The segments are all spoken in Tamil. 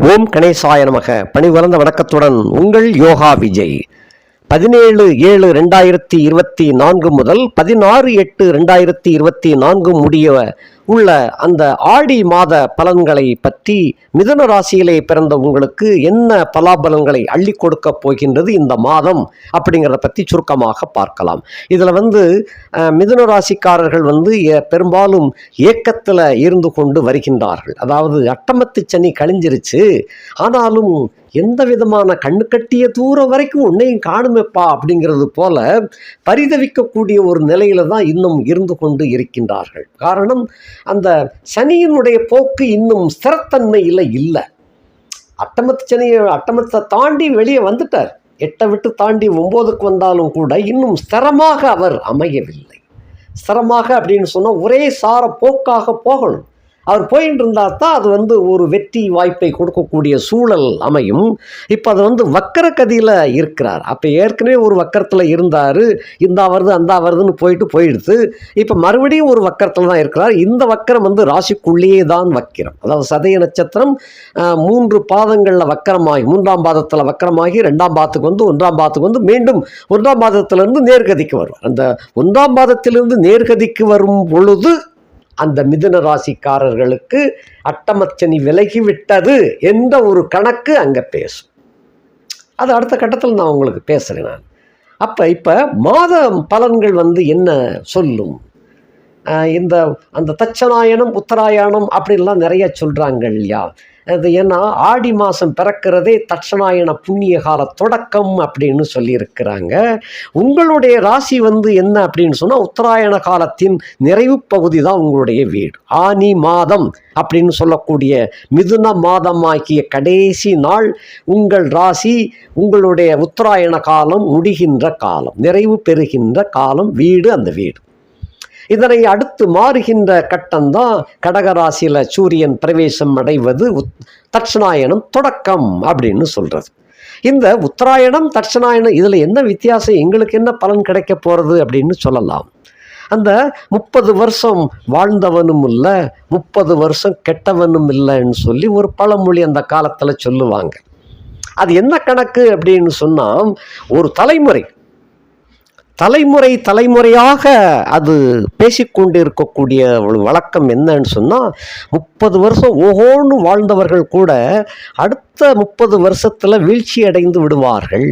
ஓம் கணேசாய நமக. பணிவளர்ந்த வணக்கத்துடன் உங்கள் யோகா விஜய். பதினேழு ஏழு ரெண்டாயிரத்தி இருபத்தி நான்கு முதல் பதினாறு எட்டு ரெண்டாயிரத்தி இருபத்தி நான்கு முடிய உள்ள அந்த ஆடி மாத பலன்களை பற்றி மிதுன ராசியிலே பிறந்த உங்களுக்கு என்ன பலாபலன்களை அள்ளி கொடுக்க போகின்றது இந்த மாதம் அப்படிங்கிறத பற்றி சுருக்கமாக பார்க்கலாம். இதில் வந்து மிதுன ராசிக்காரர்கள் வந்து பெரும்பாலும் ஏக்கத்தில் இருந்து கொண்டு வருகின்றார்கள். அதாவது அட்டமத்து சனி கழிஞ்சிருச்சு. ஆனாலும் எந்த விதமான கண்ணு கட்டிய தூரம் வரைக்கும் உன்னையும் காணுமேப்பா அப்படிங்கிறது போல பரிதவிக்கக்கூடிய ஒரு நிலையில தான் இன்னும் இருந்து கொண்டு இருக்கின்றார்கள். காரணம் அந்த சனியினுடைய போக்கு இன்னும் ஸ்திரத்தன்மையில் இல்லை அட்டமத்து சனியை அட்டமத்தை தாண்டி வெளியே வந்துட்டார். எட்டை விட்டு தாண்டி ஒம்போதுக்கு வந்தாலும் கூட இன்னும் ஸ்திரமாக அவர் அமையவில்லை. ஸ்திரமாக அப்படின்னு சொன்னால் ஒரே சார போக்காக போகணும். அவர் போயின்னு இருந்தால் தான் அது வந்து ஒரு வெற்றி வாய்ப்பை கொடுக்கக்கூடிய சூழல் அமையும். இப்போ அது வந்து வக்கரகதியில் இருக்கிறார். அப்போ ஏற்கனவே ஒரு வக்கரத்தில் இருந்தார். இந்த வருது அந்த வருதுன்னு போயிட்டு போயிடுது. இப்போ மறுபடியும் ஒரு வக்கரத்தில் தான் இருக்கிறார். இந்த வக்கரம் வந்து ராசிக்குள்ளேயே தான் வக்கிரம். அதாவது சதய நட்சத்திரம் மூன்று பாதங்களில் வக்கரமாகி மூன்றாம் பாதத்தில் வக்கரமாகி ரெண்டாம் பாதத்துக்கு வந்து ஒன்றாம் பாதத்துக்கு வந்து மீண்டும் ஒன்றாம் பாதத்திலிருந்து நேர்கதிக்கு வருவார். அந்த ஒன்றாம் பாதத்திலிருந்து நேர்கதிக்கு வரும் பொழுது அந்த மிதுன ராசிக்காரர்களுக்கு அட்டமச்சனி விலகிவிட்டது என்ற ஒரு கணக்கு அங்கே பேசும். அது அடுத்த கட்டத்தில் நான் உங்களுக்கு பேசுகிறேன் நான். அப்போ இப்போ மாத பலன்கள் வந்து என்ன சொல்லும்? இந்த அந்த தச்சநாயனம் உத்தராயணம் அப்படின்லாம் நிறைய சொல்கிறாங்க இல்லையா? அது ஏன்னா ஆடி மாதம் பிறக்கிறதே தட்சணாயன புண்ணிய கால தொடக்கம் அப்படின்னு சொல்லியிருக்கிறாங்க. உங்களுடைய ராசி வந்து என்ன அப்படின்னு சொன்னால் உத்தராயண காலத்தின் நிறைவு பகுதி தான் உங்களுடைய வீடு. ஆனி மாதம் அப்படின்னு சொல்லக்கூடிய மிதுன மாதமாக்கிய கடைசி நாள் உங்கள் ராசி உங்களுடைய உத்தராயண காலம் முடிகின்ற காலம் நிறைவு பெறுகின்ற காலம் வீடு அந்த வீடு. இதனை அடுத்து மாறுகின்ற கட்டம்தான் கடகராசியில் சூரியன் பிரவேசம் அடைவது உத் தட்சணாயனம் தொடக்கம் அப்படின்னு சொல்கிறது இந்த உத்தராயணம் தட்சணாயனம் இதில் என்ன வித்தியாசம் எங்களுக்கு என்ன பலன் கிடைக்க போகிறது அப்படின்னு சொல்லலாம். அந்த முப்பது வருஷம் வாழ்ந்தவனும் இல்லை முப்பது வருஷம் கெட்டவனும் இல்லைன்னு சொல்லி ஒரு பழமொழி அந்த காலத்தில் சொல்லுவாங்க. அது என்ன கணக்கு அப்படின்னு சொன்னால் ஒரு தலைமுறை தலைமுறை தலைமுறையாக அது பேசிக்கொண்டு இருக்கக்கூடிய ஒரு வழக்கம் என்னன்னு சொன்னால் முப்பது வருஷம் ஓஹோன்னு வாழ்ந்தவர்கள் கூட அடுத்த முப்பது வருஷத்தில் வீழ்ச்சி அடைந்து விடுவார்கள்.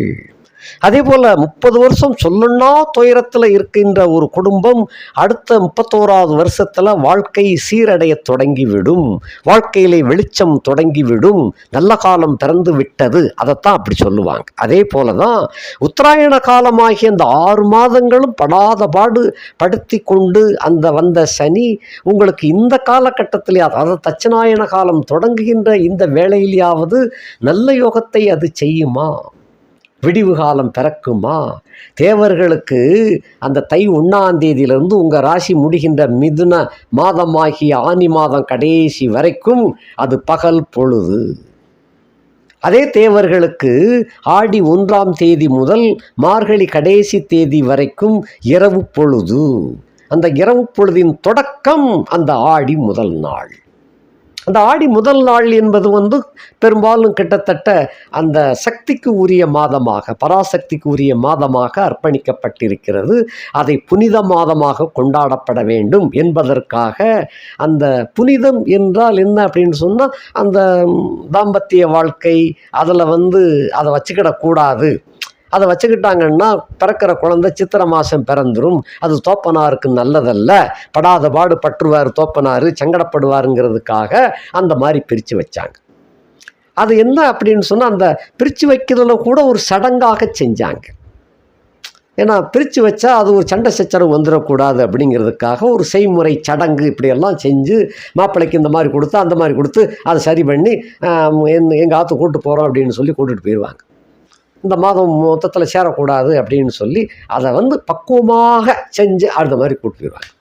அதே போல் முப்பது வருஷம் சொல்லுன்னா துயரத்தில் இருக்கின்ற ஒரு குடும்பம் அடுத்த முப்பத்தோராவது வருஷத்தில் வாழ்க்கை சீரடைய தொடங்கிவிடும். வாழ்க்கையிலே வெளிச்சம் தொடங்கிவிடும். நல்ல காலம் பிறந்து விட்டது. அதைத்தான் அப்படி சொல்லுவாங்க. அதே போல தான் உத்தராயண காலமாகிய அந்த ஆறு மாதங்களும் படாத பாடு படுத்தி கொண்டு அந்த வந்த சனி உங்களுக்கு இந்த காலகட்டத்திலே அதாவது தட்சநாயன காலம் தொடங்குகின்ற இந்த வேளையிலேயாவது நல்ல யோகத்தை அது செய்யுமா? விடிவு காலம் பிறக்குமா? தேவர்களுக்கு அந்த தை ஒன்றாம் தேதியிலிருந்து உங்கள் ராசி முடிகின்ற மிதுன மாதமாகிய ஆனி மாதம் கடைசி வரைக்கும் அது பகல் பொழுது. அதே தேவர்களுக்கு ஆடி ஒன்றாம் தேதி முதல் மார்கழி கடைசி தேதி வரைக்கும் இரவு பொழுது. அந்த இரவு பொழுதின் தொடக்கம் அந்த ஆடி முதல் நாள். அந்த ஆடி முதல் நாள் என்பது வந்து பெரும்பாலும் கிட்டத்தட்ட அந்த சக்திக்கு உரிய மாதமாக பராசக்திக்கு உரிய மாதமாக அர்ப்பணிக்கப்பட்டிருக்கிறது. அதை புனித மாதமாக கொண்டாடப்பட வேண்டும் என்பதற்காக அந்த புனிதம் என்றால் என்ன அப்படின்னு சொன்னால் அந்த தாம்பத்திய வாழ்க்கை அதில் வந்து அதை வச்சுக்கிடக்கூடாது. அதை வச்சுக்கிட்டாங்கன்னா பிறக்கிற குழந்தை சித்திரை மாதம் பிறந்துரும். அது தோப்பனாருக்கு நல்லதல்ல. படாத பாடு பற்றுவார் தோப்பனார் சங்கடப்படுவாருங்கிறதுக்காக அந்த மாதிரி பிரித்து வச்சாங்க. அது என்ன அப்படின்னு சொன்னால் அந்த பிரித்து வைக்கிறதுல கூட ஒரு சடங்காக செஞ்சாங்க. ஏன்னா பிரித்து வச்சா அது ஒரு சண்டை சச்சரவு வந்துடக்கூடாது அப்படிங்கிறதுக்காக ஒரு செய்முறை சடங்கு இப்படியெல்லாம் செஞ்சு மாப்பிள்ளைக்கு இந்த மாதிரி கொடுத்து அந்த மாதிரி கொடுத்து அதை சரி பண்ணி எங்கள் ஆற்று கூப்பிட்டு போகிறோம் அப்படின்னு சொல்லி கூட்டிகிட்டு போயிடுவாங்க இந்த மாதம் மொத்தத்தில் சேரக்கூடாது அப்படின்னு சொல்லி அதை வந்து பக்குவமாக செஞ்சு அடுத்த மாதிரி கூட்டு போயிடுவாங்க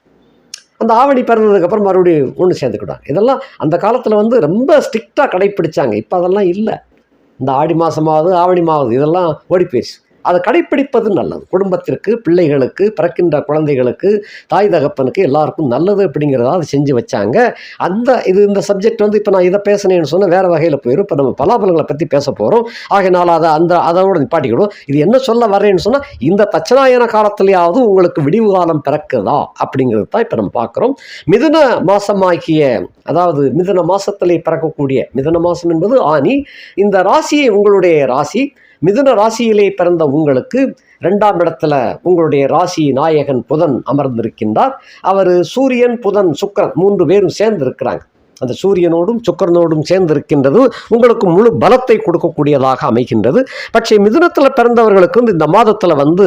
அந்த ஆவணி பிறந்ததுக்கப்புறம் மறுபடியும் ஒன்று சேர்ந்துக்கிட்டாங்க இதெல்லாம் அந்த காலத்தில் வந்து ரொம்ப ஸ்ட்ரிக்டாக கடைப்பிடிச்சாங்க. இப்போ அதெல்லாம் இல்லை. இந்த ஆடி மாதமாவது ஆவணி மாவது இதெல்லாம் ஓடி போயிடுச்சு. அதை கடைப்பிடிப்பது நல்லது. குடும்பத்திற்கு பிள்ளைகளுக்கு பிறக்கின்ற குழந்தைகளுக்கு தாய் தகப்பனுக்கு எல்லாருக்கும் நல்லது அப்படிங்கிறத அதை செஞ்சு வச்சாங்க. அந்த இது இந்த சப்ஜெக்ட் வந்து இப்போ நான் இதை பேசினேன்னு சொன்னால் வேறு வகையில் போயிடும் இப்போ நம்ம பலாபலங்களை பற்றி பேச போகிறோம் ஆகையினால அதை அந்த அதோட நிப்பாட்டிக்கிடும் இது என்ன சொல்ல வரேன்னு சொன்னால் இந்த தச்சநாயன காலத்திலேயாவது உங்களுக்கு விடிவு காலம் பிறக்குதா அப்படிங்கிறது தான் இப்போ நம்ம பார்க்குறோம். மிதுன மாதமாகிய அதாவது மிதுன மாதத்திலே பிறக்கக்கூடிய மிதுன மாதம் என்பது ஆணி. இந்த ராசியை உங்களுடைய ராசி. மிதுன ராசியிலே பிறந்த உங்களுக்கு ரெண்டாம் இடத்துல உங்களுடைய ராசி நாயகன் புதன் அமர்ந்திருக்கின்றார். அவர் சூரியன் புதன் சுக்கரன் மூன்று பேரும் சேர்ந்து இருக்கிறாங்க அந்த சூரியனோடும் சுக்கரனோடும் சேர்ந்து இருக்கின்றது உங்களுக்கு முழு பலத்தை கொடுக்கக்கூடியதாக அமைகின்றது. பட்சே மிதுனத்தில் பிறந்தவர்களுக்கு வந்து இந்த மாதத்தில் வந்து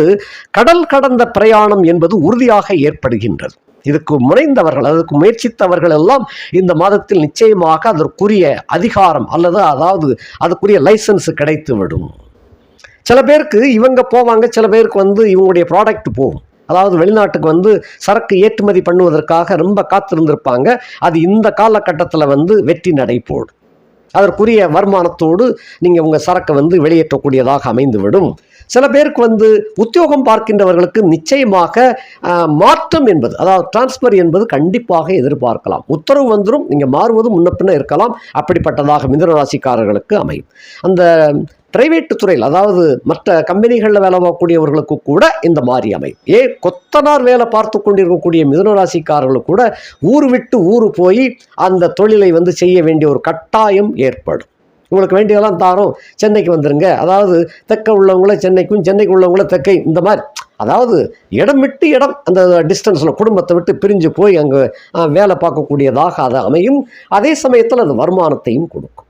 கடல் கடந்த பிரயாணம் என்பது உறுதியாக ஏற்படுகின்றது. இதுக்கு முனைந்தவர்கள் அதற்கு முயற்சித்தவர்கள் எல்லாம் இந்த மாதத்தில் நிச்சயமாக அதற்குரிய அதிகாரம் அல்லது அதாவது அதற்குரிய லைசன்ஸ் கிடைத்து விடும் சில பேருக்கு இவங்க போவாங்க சில பேருக்கு வந்து இவங்களுடைய ப்ராடக்ட் போகும். அதாவது வெளிநாட்டுக்கு வந்து சரக்கு ஏற்றுமதி பண்ணுவதற்காக ரொம்ப காத்திருந்திருப்பாங்க. அது இந்த காலகட்டத்தில் வந்து வெற்றி நடை அதற்குரிய வருமானத்தோடு நீங்கள் உங்கள் சரக்கை வந்து வெளியேற்றக்கூடியதாக அமைந்துவிடும். சில பேருக்கு வந்து உத்தியோகம் பார்க்கின்றவர்களுக்கு நிச்சயமாக மாற்றம் என்பது அதாவது டிரான்ஸ்ஃபர் என்பது கண்டிப்பாக எதிர்பார்க்கலாம். உத்தரவு வந்துடும் நீங்கள் மாறுவதும் முன்ன பின்ன இருக்கலாம். அப்படிப்பட்டதாக மிதுன ராசிக்காரர்களுக்கு அமையும். அந்த பிரைவேட் துறையில் அதாவது மற்ற கம்பெனிகளில் வேலை பார்க்கக்கூடியவர்களுக்கு கூட இந்த மாதிரி அமையும். ஏ கொத்தனார் வேலை பார்த்து கொண்டிருக்கக்கூடிய மிதுனராசிக்காரர்களுக்கு கூட ஊர் விட்டு ஊர் போய் அந்த தொழிலை வந்து செய்ய வேண்டிய ஒரு கட்டாயம் ஏற்படும். உங்களுக்கு வேண்டியதெல்லாம் தாரோம். சென்னைக்கு வந்துருங்க. அதாவது தெற்க உள்ளவங்கள சென்னைக்கும் சென்னைக்கு உள்ளவங்கள தெற்கை இந்த மாதிரி. அதாவது இடம் விட்டு இடம் அந்த டிஸ்டன்ஸில் குடும்பத்தை விட்டு பிரிஞ்சு போய் அங்கே வேலை பார்க்கக்கூடியதாக அது அமையும். அதே சமயத்தில் அது வருமானத்தையும் கொடுக்கும்.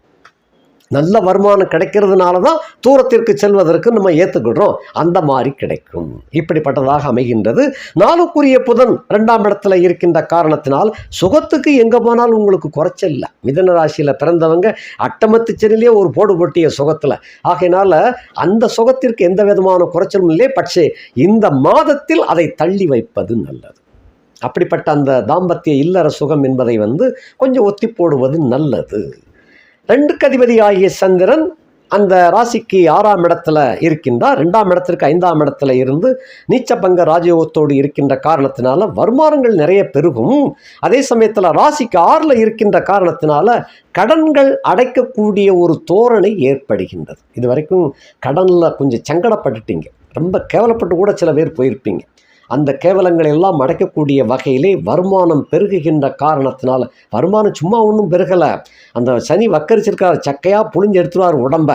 நல்ல வருமானம் கிடைக்கிறதுனால தான் தூரத்திற்கு செல்வதற்கு நம்ம ஏற்றுக்கிடுறோம் அந்த மாதிரி கிடைக்கும். இப்படிப்பட்டதாக அமைகின்றது. நாளுக்குரிய புதன் ரெண்டாம் இடத்துல இருக்கின்ற காரணத்தினால் சுகத்துக்கு எங்கே போனாலும் உங்களுக்கு குறைச்சல் இல்லை. மிதன ராசியில் பிறந்தவங்க அட்டமத்து சென்னிலே ஒரு போடு போட்டிய சுகத்தில். ஆகையினால அந்த சுகத்திற்கு எந்த விதமான குறைச்சலும் இல்லை பட்சே இந்த மாதத்தில் அதை தள்ளி வைப்பது நல்லது. அப்படிப்பட்ட அந்த தாம்பத்திய இல்லற சுகம் என்பதை வந்து கொஞ்சம் ஒத்தி போடுவது நல்லது. ரெண்டுக்கு அதிபதி ஆகிய சந்திரன் அந்த ராசிக்கு ஆறாம் இடத்துல இருக்கின்றார். ரெண்டாம் இடத்திற்கு ஐந்தாம் இடத்துல இருந்து நீச்சபங்க ராஜயோகத்தோடு இருக்கின்ற காரணத்தினால வருமானங்கள் நிறைய பெருகும். அதே சமயத்தில் ராசிக்கு ஆறில் இருக்கின்ற காரணத்தினால கடன்கள் அடைக்கக்கூடிய ஒரு தோரணை ஏற்படுகின்றது. இது வரைக்கும் கடனில் கொஞ்சம் சங்கடப்பட்டுட்டீங்க. ரொம்ப கேவலப்பட்டு கூட சில பேர் போயிருப்பீங்க. அந்த கேவலங்களை எல்லாம் அடைக்கக்கூடிய வகையிலே வருமானம் பெருகுகின்ற காரணத்தினால் வருமானம் சும்மா ஒன்றும் பெருகலை. அந்த சனி வக்கரிச்சிருக்கார் சக்கையாக புழிஞ்சு எடுத்துருவார் உடம்ப.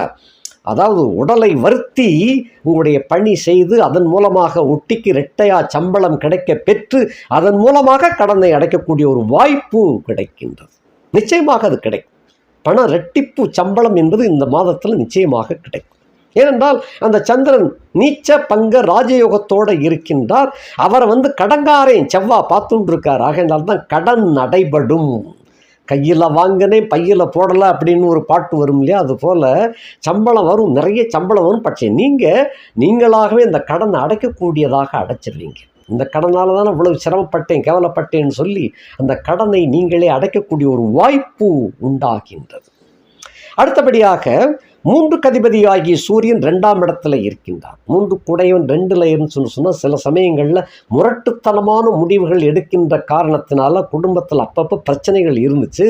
அதாவது உடலை வருத்தி உங்களுடைய பணி செய்து அதன் மூலமாக ஒட்டிக்கு ரெட்டையா சம்பளம் கிடைக்க பெற்று அதன் மூலமாக கடனை அடைக்கக்கூடிய ஒரு வாய்ப்பு கிடைக்கின்றது. நிச்சயமாக அது கிடைக்கும். பண ரெட்டிப்பு சம்பளம் என்பது இந்த மாதத்தில் நிச்சயமாக கிடைக்கும். ஏனென்றால் அந்த சந்திரன் நீச்ச பங்க ராஜயோகத்தோடு இருக்கின்றார். அவரை வந்து கடங்காரையும் செவ்வா பார்த்துட்டுருக்கார் ஆகையினால் தான் கடன் நடைபடும். கையில் வாங்கினேன் பையில் போடலை அப்படின்னு ஒரு பாட்டு வரும் இல்லையா? அது போல் சம்பளம் வரும் நிறைய சம்பளம் வரும். பட்சே நீங்கள் நீங்களாகவே இந்த கடனை அடைக்கக்கூடியதாக அடைச்சிடுவீங்க இந்த கடனால் தான் இவ்வளவு சிரமப்பட்டேன் கேவலப்பட்டேன்னு சொல்லி அந்த கடனை நீங்களே அடைக்கக்கூடிய ஒரு வாய்ப்பு உண்டாகின்றது. அடுத்தபடியாக மூன்று கதிபதியாகிய சூரியன் ரெண்டாம் இடத்துல இருக்கின்றான். மூன்று குடையவன் ரெண்டுல இருந்து சொன்ன சொன்னால் சில சமயங்களில் முரட்டுத்தனமான முடிவுகள் எடுக்கின்ற காரணத்தினால குடும்பத்தில் அப்பப்போ பிரச்சனைகள் இருந்துச்சு.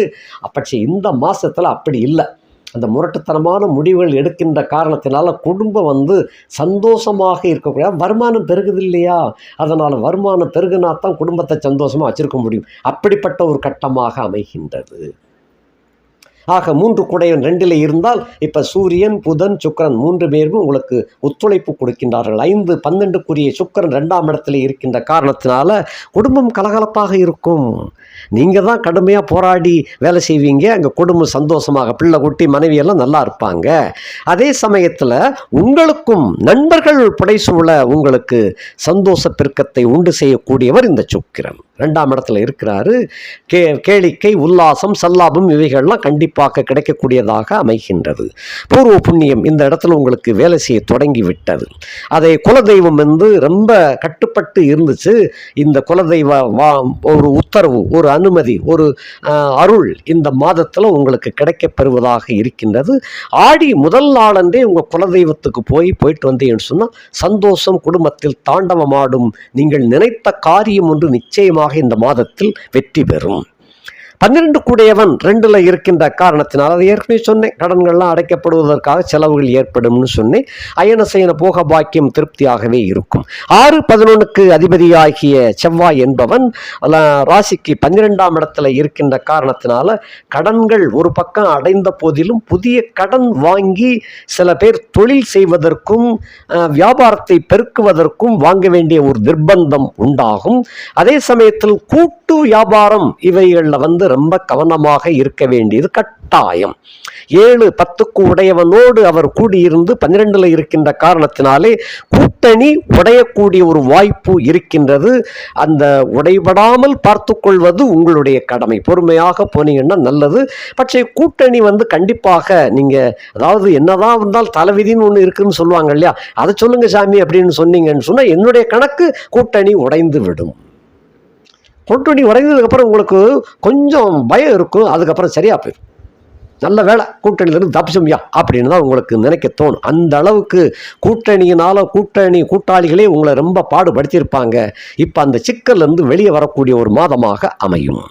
அப்பட்சே இந்த மாசத்துல அப்படி இல்லை. அந்த முரட்டுத்தனமான முடிவுகள் எடுக்கின்ற காரணத்தினால குடும்பம் வந்து சந்தோஷமாக இருக்கக்கூடிய வருமானம் பெருகுது இல்லையா? அதனால் வருமானம் பெருகுனா தான் குடும்பத்தை சந்தோஷமாக வச்சிருக்க முடியும். அப்படிப்பட்ட ஒரு கட்டமாக அமைகின்றது. ஆக மூன்று குடையன் ரெண்டில் இருந்தால் இப்போ சூரியன் புதன் சுக்கிரன் மூன்று பேரும் உங்களுக்கு ஒத்துழைப்பு கொடுக்கின்றார்கள். ஐந்து பன்னெண்டுக்குரிய சுக்கிரன் ரெண்டாம் இடத்துல இருக்கின்ற காரணத்தினால குடும்பம் கலகலப்பாக இருக்கும். நீங்கள் தான் கடுமையாக போராடி வேலை செய்வீங்க. அங்கே குடும்பம் சந்தோஷமாக பிள்ளை குட்டி மனைவியெல்லாம் நல்லா இருப்பாங்க. அதே சமயத்தில் உங்களுக்கும் நண்பர்கள் புடைசூழ உங்களுக்கு சந்தோஷ பெருக்கத்தை உண்டு செய்யக்கூடியவர் இந்த சுக்கிரன். ரெண்டாம் இடத்துல இருக்கிறாரு. கே கேளிக்கை உல்லாசம் சல்லாபம் இவைகள்லாம் கண்டிப்பாக கண்டிப்பாக கிடைக்கக்கூடியதாக அமைகின்றது. பூர்வ புண்ணியம் இந்த இடத்துல உங்களுக்கு வேலை செய்ய தொடங்கி விட்டது அதை குலதெய்வம் வந்து ரொம்ப கட்டுப்பட்டு இருந்துச்சு. இந்த குலதெய்வ வா ஒரு உத்தரவு ஒரு அனுமதி ஒரு அருள் இந்த மாதத்தில் உங்களுக்கு கிடைக்கப்பெறுவதாக இருக்கின்றது. ஆடி முதல் நாளன்றே உங்கள் குலதெய்வத்துக்கு போய் போயிட்டு வந்தீங்கன்னு சொன்னால் சந்தோஷம் குடும்பத்தில் தாண்டவமாடும். நீங்கள் நினைத்த காரியம் ஒன்று நிச்சயமாக இந்த மாதத்தில் வெற்றி பெறும். பன்னிரண்டு கூடையவன் ரெண்டுல இருக்கின்ற காரணத்தினால் அதை ஏற்கனவே சொன்னேன். கடன்கள்லாம் அடைக்கப்படுவதற்காக செலவுகள் ஏற்படும்னு சொன்னேன். அயன சயன போக பாக்கியம் திருப்தியாகவே இருக்கும். ஆறு பதினொன்றுக்கு அதிபதியாகிய செவ்வாய் என்பவன் ராசிக்கு பன்னிரெண்டாம் இடத்துல இருக்கின்ற காரணத்தினால கடன்கள் ஒரு பக்கம் அடைந்த போதிலும் புதிய கடன் வாங்கி சில பேர் தொழில் செய்வதற்கும் வியாபாரத்தை பெருக்குவதற்கும் வாங்க வேண்டிய ஒரு நிர்பந்தம் உண்டாகும். அதே சமயத்தில் கூட்டு வியாபாரம் இவைகளில் வந்து ரொம்ப கவனமாக இருக்க வேண்டியது கட்டாயம். ஏழு பத்துக்கு உடையவனோடு அவர் கூடியிருந்து பன்னிரெண்டுல இருக்கின்ற காரணத்தினாலே கூட்டணி உடையக்கூடிய ஒரு வாய்ப்பு இருக்கின்றது. அந்த உடைபடாமல் பார்த்து கொள்வது உங்களுடைய கடமை. பொறுமையாக போனீங்கன்னா நல்லது. பட்சே கூட்டணி வந்து கண்டிப்பாக நீங்க அதாவது என்னதான் வந்தால் தலைவிதின்னு ஒன்று இருக்குன்னு சொல்லுவாங்க இல்லையா? அதை சொல்லுங்க சாமி அப்படின்னு சொன்னீங்கன்னு சொன்னால் என்னுடைய கணக்கு கூட்டணி உடைந்து விடும். கூட்டணி உடைந்ததுக்கப்புறம் உங்களுக்கு கொஞ்சம் பயம் இருக்கும் அதுக்கப்புறம் சரியாக போயிடும். நல்ல வேலை கூட்டணியிலிருந்து தப்பிச்சோம்யா அப்படின்னு தான் உங்களுக்கு நினைக்க தோணும். அந்த அளவுக்கு கூட்டணியினால் கூட்டணி கூட்டாளிகளே உங்களை ரொம்ப பாடுபடுத்தியிருப்பாங்க. இப்போ அந்த சிக்கல்லேருந்து வெளியே வரக்கூடிய ஒரு மாதமாக அமையும்.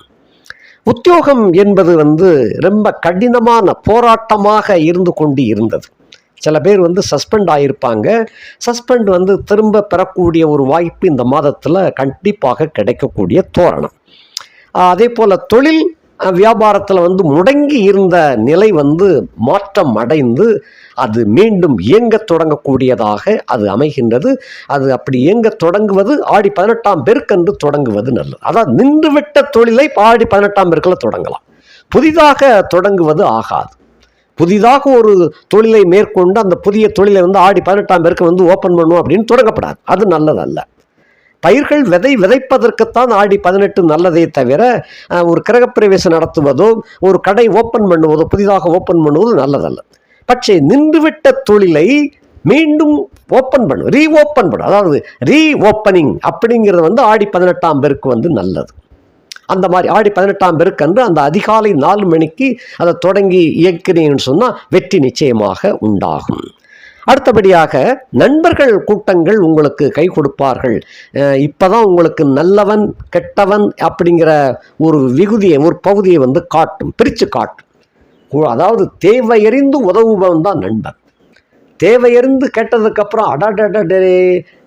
உத்தியோகம் என்பது வந்து ரொம்ப கடினமான போராட்டமாக இருந்து கொண்டு இருந்தது. சில பேர் வந்து சஸ்பெண்ட் ஆகியிருப்பாங்க சஸ்பெண்ட் வந்து திரும்ப பெறக்கூடிய ஒரு வாய்ப்பு இந்த மாதத்தில் கண்டிப்பாக கிடைக்கக்கூடிய தோரணம். அதே போல் தொழில் வியாபாரத்தில் வந்து முடங்கி இருந்த நிலை வந்து மாற்றம் அடைந்து அது மீண்டும் இயங்க தொடங்கக்கூடியதாக அது அமைகின்றது. அது அப்படி இயங்க தொடங்குவது ஆடி பதினெட்டாம் பெருக்கன்று தொடங்குவது நல்லது. அதாவது நின்றுவிட்ட தொழிலை ஆடி பதினெட்டாம் பெருக்கில் தொடங்கலாம். புதிதாக தொடங்குவது ஆகாது. புதிதாக ஒரு தொழிலை மேற்கொண்டு அந்த புதிய தொழிலை வந்து ஆடி பதினெட்டாம் பேருக்கு வந்து ஓப்பன் பண்ணும் அப்படின்னு தொடங்கப்படாது. அது நல்லதல்ல. பயிர்கள் விதை விதைப்பதற்குத்தான் ஆடி பதினெட்டு நல்லதே தவிர ஒரு கிரகப்பிரவேசம் நடத்துவதோ ஒரு கடை ஓப்பன் பண்ணுவதோ புதிதாக ஓப்பன் பண்ணுவதோ நல்லதல்ல. பட்சே நின்றுவிட்ட தொழிலை மீண்டும் ஓப்பன் பண்ணும் ரீ ஓப்பன் பண்ணும் அதாவது ரீ ஓப்பனிங் அப்படிங்கிறது வந்து ஆடி பதினெட்டாம் பேருக்கு வந்து நல்லது. அந்த மாதிரி ஆடி பதினெட்டாம் பெருக்கன்று அந்த அதிகாலை நாலு மணிக்கு அதை தொடங்கி இயக்கினேன்னு சொன்னால் வெற்றி நிச்சயமாக உண்டாகும். அடுத்தபடியாக நண்பர்கள் கூட்டங்கள் உங்களுக்கு கை கொடுப்பார்கள். இப்போ தான் உங்களுக்கு நல்லவன் கெட்டவன் அப்படிங்கிற ஒரு விகுதியை ஒரு பகுதியை வந்து காட்டும் பிரித்து காட்டும். அதாவது தேவையறிந்து உதவுபவன் தான் நண்பன். தேவையறிந்து கேட்டதுக்கப்புறம் அடாடடே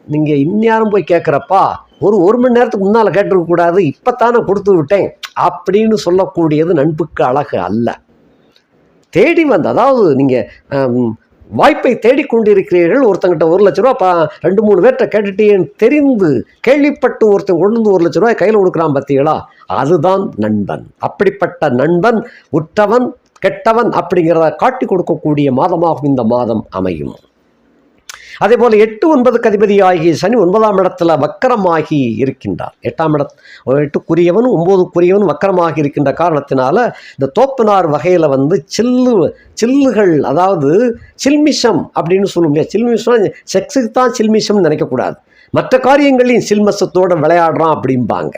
நீங்கள் இந்நேரம் போய் கேட்குறப்பா ஒரு ஒரு மணி நேரத்துக்கு முன்னால் கேட்டிருக்கக்கூடாது இப்போ இப்போத்தானே கொடுத்து விட்டேன் அப்படின்னு சொல்லக்கூடியது நண்புக்கு அழகு அல்ல. தேடி வந்து அதாவது நீங்கள் வாய்ப்பை தேடிக்கொண்டிருக்கிறீர்கள் ஒருத்தங்கிட்ட ஒரு லட்ச ரூபா பா ரெண்டு மூணு பேர்கிட்ட கேட்டுட்டேன்னு தெரிந்து கேள்விப்பட்டு ஒருத்தன் கொண்டு வந்து ஒரு லட்ச ரூபாய் கையில் கொடுக்குறான் பார்த்தீங்களா அதுதான் நண்பன். அப்படிப்பட்ட நண்பன் உற்றவன் கெட்டவன் அப்படிங்கிறத காட்டி கொடுக்கக்கூடிய மாதமாகும் இந்த மாதம் அமையும். அதே போல் எட்டு ஒன்பதுக்கு அதிபதியாகி சனி ஒன்பதாம் இடத்துல வக்கரமாகி இருக்கின்றார். எட்டாம் இட எட்டுக்குரியவன் ஒம்போதுக்குரியவன் வக்கரமாகி இருக்கின்ற காரணத்தினால இந்த தோப்பனார் வகையில் வந்து சில்லு சில்லுகள் அதாவது சில்மிஷம் அப்படின்னு சொல்லும் இல்லையா? சில்மிஷம் செக்ஸுக்கு தான் சில்மிஷம்னு நினைக்கக்கூடாது. மற்ற காரியங்களையும் சில்மசத்தோடு விளையாடுறான் அப்படிம்பாங்க.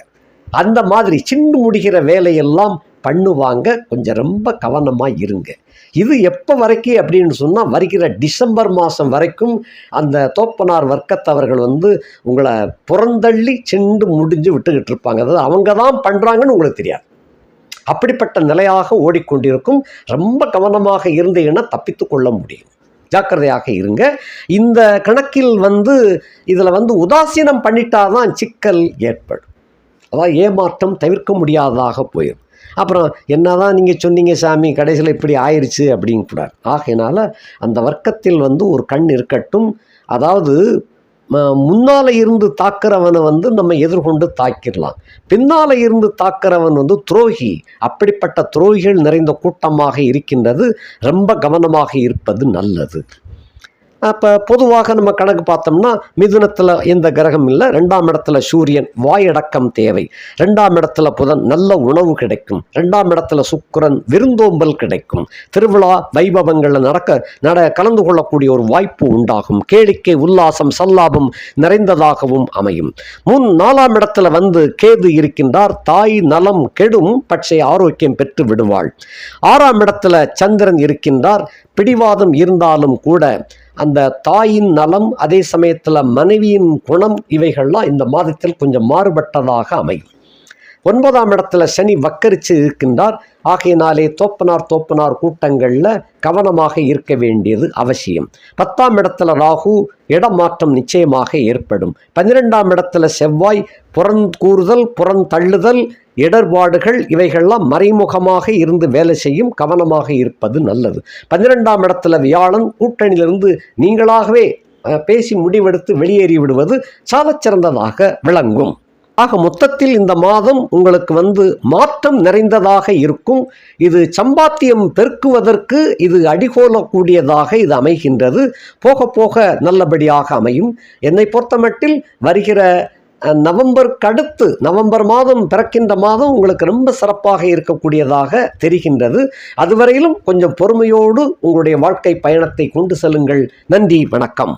அந்த மாதிரி சின்ன முடிகிற வேலையெல்லாம் பண்ணுவாங்க. கொஞ்சம் ரொம்ப கவனமாக இருங்க. இது எப்போ வரைக்கும் அப்படின்னு சொன்னால் வருகிற டிசம்பர் மாதம் வரைக்கும் அந்த தோப்பனார் வர்க்கத்தவர்கள் வந்து உங்களை புறந்தள்ளி சென்று முடிஞ்சு விட்டுக்கிட்டு இருப்பாங்க. அதாவது அவங்க தான் பண்ணுறாங்கன்னு உங்களுக்கு தெரியாது. அப்படிப்பட்ட நிலையாக ஓடிக்கொண்டிருக்கும் ரொம்ப கவனமாக இருந்தீங்கன்னா தப்பித்து கொள்ள முடியும். ஜாக்கிரதையாக இருங்க. இந்த கணக்கில் வந்து இதில் வந்து உதாசீனம் பண்ணிட்டாதான் சிக்கல் ஏற்படும். அதான் ஏமாற்றம் தவிர்க்க முடியாததாக போயிடும் அப்புறம் என்னதான் நீங்கள் சொன்னீங்க சாமி கடைசியில் இப்படி ஆயிடுச்சு அப்படிங்கக்கூடாது ஆகையினால் அந்த வர்க்கத்தில் வந்து ஒரு கண் இருக்கட்டும். அதாவது முன்னால் இருந்து தாக்குறவனை வந்து நம்ம எதிர்கொண்டு தாக்கிடலாம். பின்னால் இருந்து தாக்குறவன் வந்து துரோகி. அப்படிப்பட்ட துரோகிகள் நிறைந்த கூட்டமாக இருக்கின்றது. ரொம்ப கவனமாக இருப்பது நல்லது. அப்போ பொதுவாக நம்ம கணக்கு பார்த்தோம்னா மிதுனத்தில் எந்த கிரகம் இல்லை ரெண்டாம் இடத்துல சூரியன் வாயடக்கம் தேவை. ரெண்டாம் இடத்துல புதன் நல்ல உணவு கிடைக்கும். ரெண்டாம் இடத்துல சுக்கரன் விருந்தோம்பல் கிடைக்கும். திருவிழா வைபவங்களில் நடக்க நட கலந்து கொள்ளக்கூடிய ஒரு வாய்ப்பு உண்டாகும். கேளிக்கை உல்லாசம் சல்லாபம் நிறைந்ததாகவும் அமையும். முன் நாலாம் இடத்துல வந்து கேது இருக்கின்றார். தாய் நலம் கெடும் பட்சை ஆரோக்கியம் பெற்று விடுவாள். ஆறாம் இடத்துல சந்திரன் இருக்கின்றார். பிடிவாதம் இருந்தாலும் கூட அந்த தாயின் நலம் அதே சமயத்தில் மனைவியின் குணம் இவைகள்லாம் இந்த மாதத்தில் கொஞ்சம் மாறுபட்டதாக அமையும். ஒன்பதாம் இடத்துல சனி வக்கரிச்சு இருக்கின்றார். ஆகையினாலே தோப்பனார் தோப்பனார் கூட்டங்களில் கவனமாக இருக்க வேண்டியது அவசியம். பத்தாம் இடத்துல ராகு இடமாற்றம் நிச்சயமாக ஏற்படும். பன்னிரெண்டாம் இடத்துல செவ்வாய் புறங்கூறுதல் புறந்தள்ளுதல் இடர்பாடுகள் இவைகள்லாம் மறைமுகமாக இருந்து வேலை செய்யும் கவனமாக இருப்பது நல்லது. பன்னிரெண்டாம் இடத்துல வியாழன் கூட்டணியிலிருந்து நீங்களாகவே பேசி முடிவெடுத்து வெளியேறி விடுவது சாலச்சிறந்ததாக விளங்கும். ஆக மொத்தத்தில் இந்த மாதம் உங்களுக்கு வந்து மாற்றம் நிறைந்ததாக இருக்கும். இது சம்பாத்தியம் பெருக்குவதற்கு இது அடிகோலக்கூடியதாக இது அமைகின்றது. போக போக நல்லபடியாக அமையும். என்னை பொறுத்தமட்டில் வருகிற அஹ், நவம்பருக்கு அடுத்து நவம்பர் மாதம் பிறக்கின்ற மாதம் உங்களுக்கு ரொம்ப சிறப்பாக இருக்கக்கூடியதாக தெரிகின்றது. அதுவரையிலும் கொஞ்சம் பொறுமையோடு உங்களுடைய வாழ்க்கை பயணத்தை கொண்டு செல்லுங்கள். நன்றி வணக்கம்.